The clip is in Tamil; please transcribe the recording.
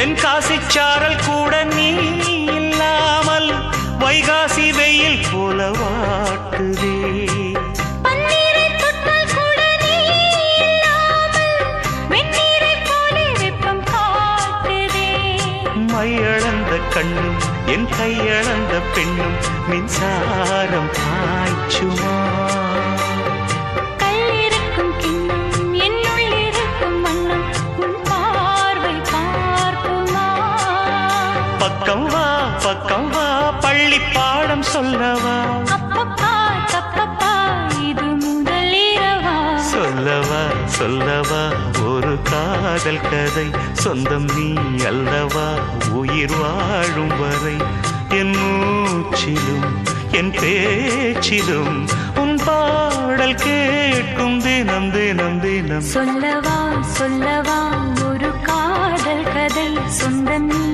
தென்காசி சாரல் கூட நீ இல்லாமல் வைகாசி வெயில் போல வாட்டுதே. மையளந்த கண்ணும் என் கையளந்த பெண்ணும் மின்சாரம் பாய் பக்கம் வா பக்கம் வா பள்ளி பாடம் சொல்லவா? அப்பப்பா தப்பப்பா இது முதல் இரவா? சொல்லவா சொல்லவா ஒரு காதல் கதை. சொந்தம் நீ அல்லவா உயிர் வாழும் வரை. என் மூச்சிலும் என் பேச்சிலும் உன் பாடல் கேட்கும் தினம் தினம் தினம். சொல்லவா சொல்லவா ஒரு காதல் கதை. சொந்தம் நீ